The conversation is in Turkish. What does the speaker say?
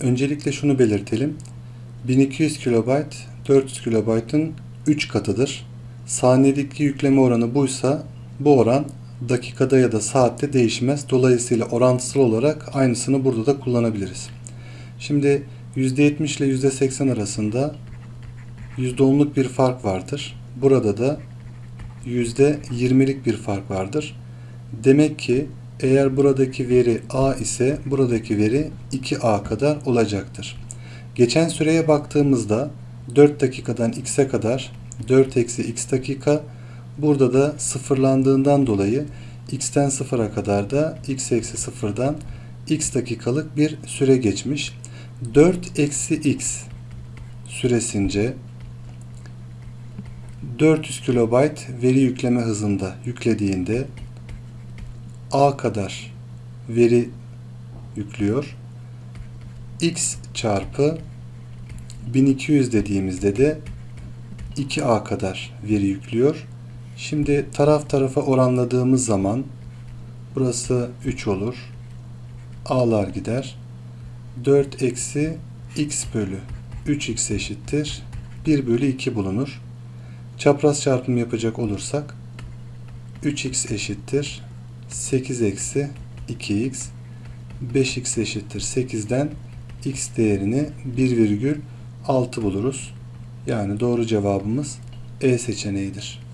Öncelikle şunu belirtelim. 1200 KB 400 KB'ın 3 katıdır. Saniyedeki yükleme oranı buysa bu oran dakikada ya da saatte değişmez. Dolayısıyla orantısal olarak aynısını burada da kullanabiliriz. Şimdi %70 ile %80 arasında %10'luk bir fark vardır. Burada da %20'lik bir fark vardır. Demek ki eğer buradaki veri A ise buradaki veri 2A kadar olacaktır. Geçen süreye baktığımızda 4 dakikadan x'e kadar 4 eksi x dakika burada da sıfırlandığından dolayı x'ten sıfıra kadar da x eksi sıfırdan x dakikalık bir süre geçmiş. 4 eksi x süresince 400 kilobayt veri yükleme hızında yüklediğinde A kadar veri yüklüyor. X çarpı 1200 dediğimizde de 2A kadar veri yüklüyor. Şimdi taraf tarafa oranladığımız zaman burası 3 olur. A'lar gider. 4 eksi x bölü 3x eşittir. 1 bölü 2 bulunur. Çapraz çarpım yapacak olursak 3x eşittir 8 eksi 2x 5x eşittir 8'den x değerini 1,6 buluruz. Yani doğru cevabımız E seçeneğidir.